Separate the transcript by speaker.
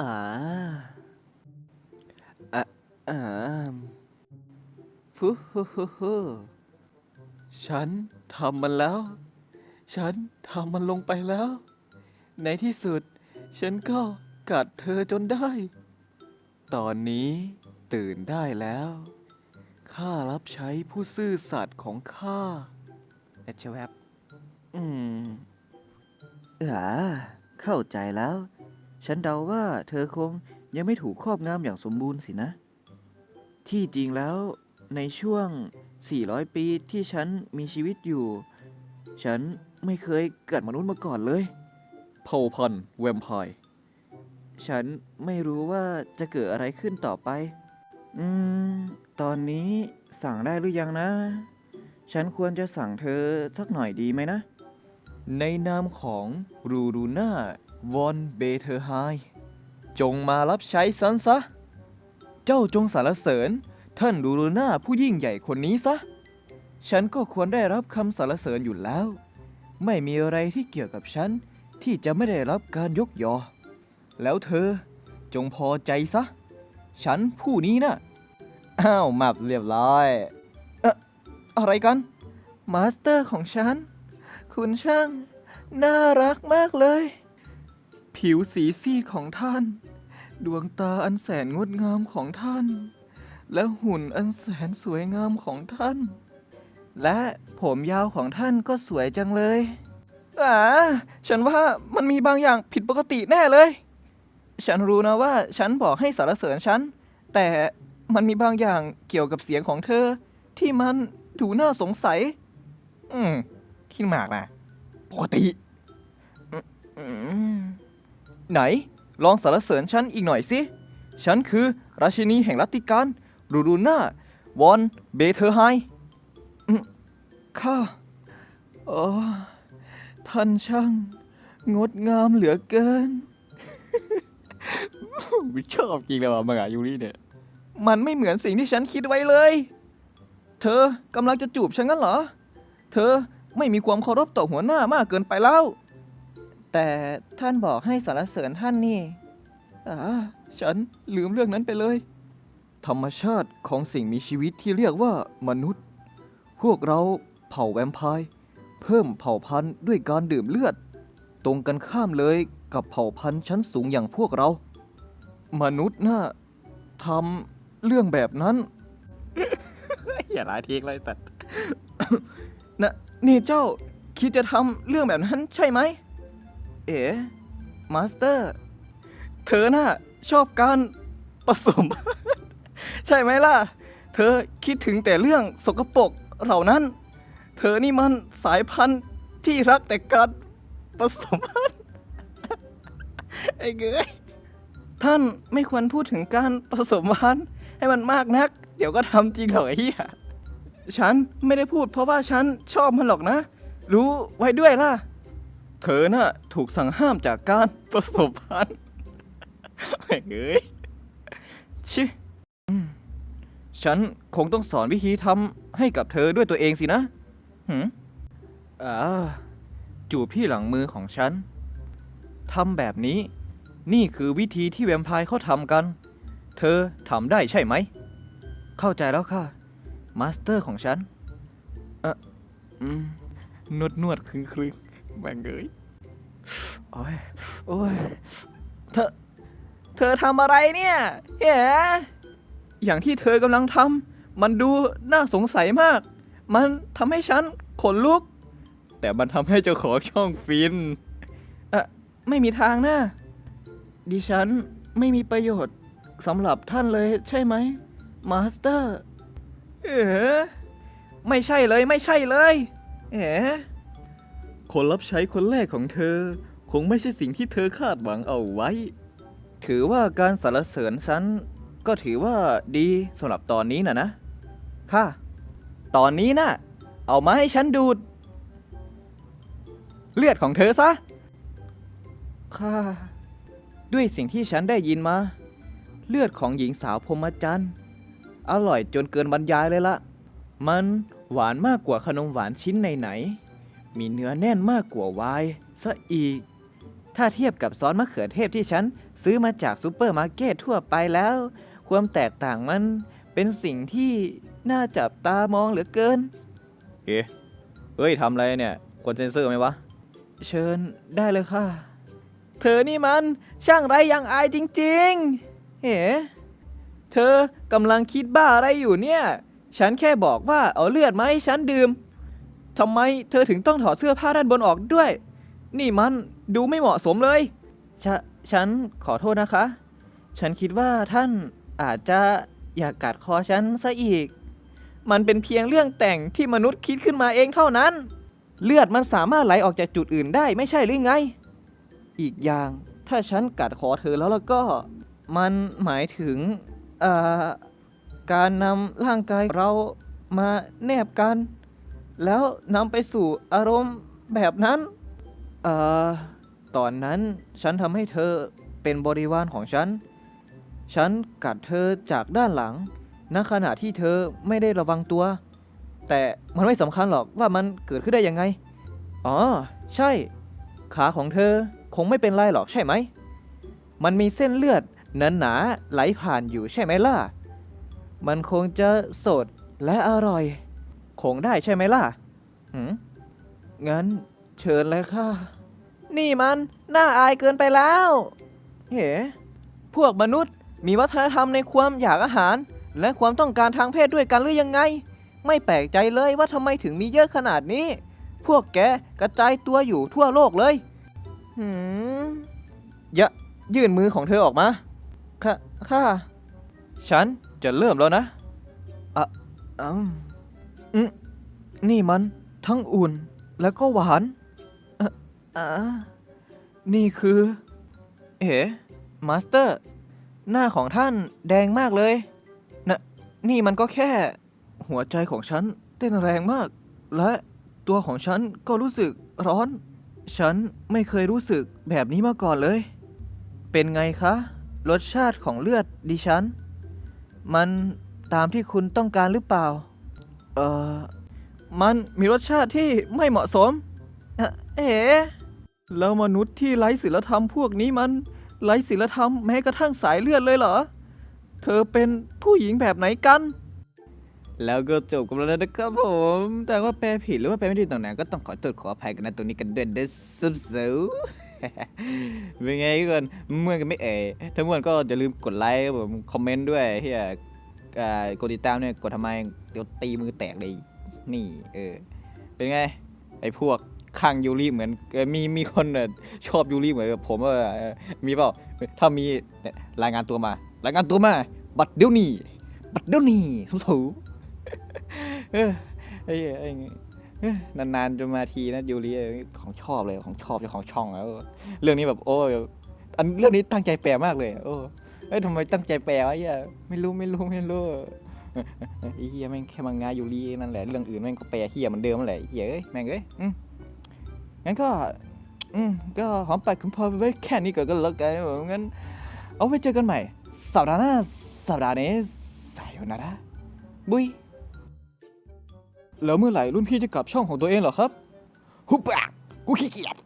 Speaker 1: อ่าอะอ่าฟูฮูฮูฮูฉันทำมันแล้ว ฉันทำมันลงไปแล้ว ในที่สุด ฉันก็กัดเธอจนได้ ตอนนี้ตื่นได้แล้ว ข้ารับใช้ผู้ซื่อสัตย์ของข้าเอชแวบอืมอ่าเข้าใจแล้ว ฉันเดาว่าเธอคงยังไม่ถูกครอบงำอย่างสมบูรณ์สินะ ที่จริงแล้วในช่วง 400 ปีที่ฉันมีชีวิตอยู่ ฉันไม่เคยเกิดมนุษย์มาก่อนเลยเผ่าพันธุ์แวมไพร์ฉันไม่รู้ว่าจะเกิดอะไรขึ้นต่อไป อืม ตอนนี้สั่งได้หรือยังนะ ฉันควรจะสั่งเธอสักหน่อยดีไหมนะ ในนามของรูรูน่า วอนเบเธอไฮจงมารับใช้สันซะ เจ้าจงสรรเสริญ ท่านรูรูน่าผู้ยิ่งใหญ่คนนี้ซะ ฉันก็ควรได้รับคำสรรเสริญอยู่แล้ว ไม่มีอะไรที่เกี่ยวกับฉัน ที่จะไม่ได้รับการยกยอ แล้วเธอจงพอใจซะ ฉันผู้นี้นะ่ะ อ้าวมับเรียบร้อยเอะอะไรกัน มาสเตอร์ของฉัน คุณช่าง น่ารักมากเลย ผิวสีซีดของท่าน ดวงตาอันแสนงดงามของท่าน และหุ่นอันแสนสวยงามของท่าน และผมยาวของท่านก็สวยจังเลยอาฉันว่ามันมีบางอย่างผิดปกติแน่เลย ฉันรู้นะว่าฉันบอกให้สารเสริญฉัน แต่มันมีบางอย่างเกี่ยวกับเสียงของเธอ ที่มันดูน่าสงสัย อืมคิดมากนะปกติ อืม ไหน ลองสารเสริญฉันอีกหน่อยสิ ฉันคือราชินีแห่งลัตติการรูรูน่าวอนเบเธอร์ไฮอืมข้าโอ้ท่านช่าง งดงามเหลือเกินชอบจริงเลยว่ะมังอะยูริเนี่ย มันไม่เหมือนสิ่งที่ฉันคิดไว้เลย เธอกำลังจะจูบฉันงั้นเหรอ เธอไม่มีความเคารพต่อหัวหน้ามากเกินไปแล้ว แต่ท่านบอกให้สรรเสริญท่านนี่อ่าฉันลืมเรื่องนั้นไปเลย ธรรมชาติของสิ่งมีชีวิตที่เรียกว่ามนุษย์ พวกเราเผ่าแวมไพร์เพิ่มเผ่าพันธุ์ด้วยการดื่มเลือด ตรงกันข้ามเลยกับเผ่าพันธุ์ชั้นสูงอย่างพวกเรา มนุษย์น่ะทำเรื่องแบบนั้น อย่าลายทีกเลยแต่นะนี่เจ้าคิดจะทำเรื่องแบบนั้นใช่ไหม เอ๋มาสเตอร์ เธอน่ะชอบการผสม ใช่ไหมล่ะ เธอคิดถึงแต่เรื่องสกปรกเหล่านั้น เธอนี่มันสายพันธุ์ที่รักแต่การผสมพันธุ์ไอ้เกยท่านไม่ควรพูดถึงการผสมพันธุ์ให้มันมากนัก เดี๋ยวก็ทำจริงเหรอไอ้เหี้ยฉันไม่ได้พูดเพราะว่าฉันชอบมันหรอกนะ รู้ไว้ด้วยล่ะ เธอน่ะถูกสั่งห้ามจากการผสมพันธ์เอ้ยชิฉันคงต้องสอนวิธีทำให้กับเธอด้วยตัวเองสินะหืมอ่า จูบที่หลังมือของฉันทำแบบนี้ นี่คือวิธีที่แวมไพร์เขาทำกัน เธอทำได้ใช่ไหม เข้าใจแล้วค่ะ มาสเตอร์ของฉัน เอ่อ อืม นวดนวดครึงครึง แม่งเอ้ยโอ้ยโอ้ยเธอ เธอทำอะไรเนี่ยเฮ้อย่างที่เธอกำลังทำมันดูน่าสงสัยมาก มันทำให้ฉันขนลุก แต่มันทำให้เจ้าของช่องฟินเอะไม่มีทางนะดิฉันไม่มีประโยชน์สำหรับท่านเลยใช่ไหม มาสเตอร์ เอ๋ไม่ใช่เลยไม่ใช่เลย เอ๋ คนรับใช้คนแรกของเธอ คงไม่ใช่สิ่งที่เธอคาดหวังเอาไว้ ถือว่าการสรรเสริญฉันก็ถือว่าดีสำหรับตอนนี้นะนะ ค่ะ ตอนนี้นะเอามาให้ฉันดูด เลือดของเธอซะ ค่ะ ด้วยสิ่งที่ฉันได้ยินมา เลือดของหญิงสาวพรหมจันทร์อร่อยจนเกินบรรยายเลยละ มันหวานมากกว่าขนมหวานชิ้นไหนๆ มีเนื้อแน่นมากกว่าไวน์ซะอีก ถ้าเทียบกับซอสมะเขือเทศที่ฉัน ซื้อมาจากซูเปอร์มาร์เก็ตทั่วไปแล้ว ความแตกต่างมันเป็นสิ่งที่น่าจับตามองเหลือเกิน เอ๊ะเฮ้ยทำอะไรเนี่ยกดเซนเซอร์ไหมวะ เชิญได้เลยค่ะ เธอนี่มันช่างไรยังอายจริงๆ เอ๋เธอกำลังคิดบ้าอะไรอยู่เนี่ย ฉันแค่บอกว่าเอาเลือดมาให้ฉันดื่ม ทำไมเธอถึงต้องถอดเสื้อผ้าด้านบนออกด้วย นี่มันดูไม่เหมาะสมเลยฉะฉันขอโทษนะคะ ฉันคิดว่าท่านอาจจะอยากกัดคอฉันซะอีก มันเป็นเพียงเรื่องแต่งที่มนุษย์คิดขึ้นมาเองเท่านั้น เลือดมันสามารถไหลออกจากจุดอื่นได้ไม่ใช่หรือไง อีกอย่างถ้าฉันกัดคอเธอแล้วแล้วก็ มันหมายถึงการนำร่างกายเรามาแนบกัน แล้วนำไปสู่อารมณ์แบบนั้น เอ่อ ตอนนั้นฉันทำให้เธอเป็นบริวารของฉัน ฉันกัดเธอจากด้านหลัง ณ ขณะที่เธอไม่ได้ระวังตัว แต่มันไม่สำคัญหรอกว่ามันเกิดขึ้นได้ยังไง อ๋อ ใช่ ขาของเธอคงไม่เป็นไรหรอกใช่ไหม มันมีเส้นเลือดหนาๆไหลผ่านอยู่ใช่ไหมล่ะ มันคงจะสดและอร่อย คงได้ใช่ไหมล่ะหืมงั้นเชิญเลยค่ะ นี่มันน่าอายเกินไปแล้วเฮ้พวกมนุษย์มีวัฒนธรรมในความอยากอาหาร และความต้องการทางเพศด้วยกันหรือยังไง ไม่แปลกใจเลยว่าทำไมถึงมีเยอะขนาดนี้ พวกแกกระจายตัวอยู่ทั่วโลกเลยหืมอย่ายื่นมือของเธอออกมา ค่ะ ค่ะ ฉันจะเริ่มแล้วนะอะอืม อืมนี่มันทั้งอุ่นแล้วก็หวานอะอ่านี่คือ เอ๋มาสเตอร์ หน้าของท่านแดงมากเลยนะนี่มันก็แค่ หัวใจของฉันเต้นแรงมาก และตัวของฉันก็รู้สึกร้อน ฉันไม่เคยรู้สึกแบบนี้มาก่อนเลย เป็นไงคะ รสชาติของเลือดดิฉัน มันตามที่คุณต้องการหรือเปล่า เออมันมีรสชาติที่ไม่เหมาะสม เอ๋แล้วมนุษย์ที่ไร้ศีลธรรมพวกนี้มันไร้ศีลธรรมแม้กระทั่งสายเลือดเลยเหรอ เธอเป็นผู้หญิงแบบไหนกัน แล้วก็จบกันแล้วนะครับผม แต่ว่าแปลผิดหรือว่าแปลไม่ดีตรงไหนก็ต้องขอโทษขออภัยกันนะตรงนี้กันด้วยเด้อซุบซิวเป็นไงทุกคนเมื่อกันไม่เอ๋ทั้งหมดก็อย่าลืมกดไลค์กับผมคอมเมนต์ด้วยเฮียอ่ กดติดตามเนี่ยกดทำไมเดี๋ยวตีมือแตกเลยนี่ เออ เป็นไง ไอ้พวกข้างยูริเหมือนมีมีคนเอ่อชอบยูริเหมือนผมว่าเออมีเปล่าถ้ามีรายงานตัวมา รายงานตัวมา บัตรเดี๋ยวนี้บัตรเดี๋ยวนี้สมสูเออไอ้ไอ้เงี้ยเอ้ยนานๆจะมาทีนะยูริของชอบเลยของชอบจ้าของช่องแล้ว เรื่องนี้แบบโอ้ยอันเรื่องนี้ตั้งใจแปลมากเลย โอ้ เอ้ยทำไมตั้งใจแปลวะเฮียไม่รู้ไม่รู้ไม่รู้ไอ้เฮียแม่งแค่มังงะยูรีนั่นแหละ เรื่องอื่นแม่งก็แปลเฮียเหมือนเดิมนั่นแหละเฮียเอ้ยแม่งเอ้ยงั้นก็ อืมก็หอมปากคุณพอไว้แค่นี้ก่อนก็แล้วกันงั้น เอาไว้เจอกันใหม่ สัปดาห์หน้าสัปดาห์นี้สายนะนะบุยแล้วเมื่อไหร่รุ่นพี่จะกลับช่องของตัวเองเหรอครับหุบปากกูขี้เกียจ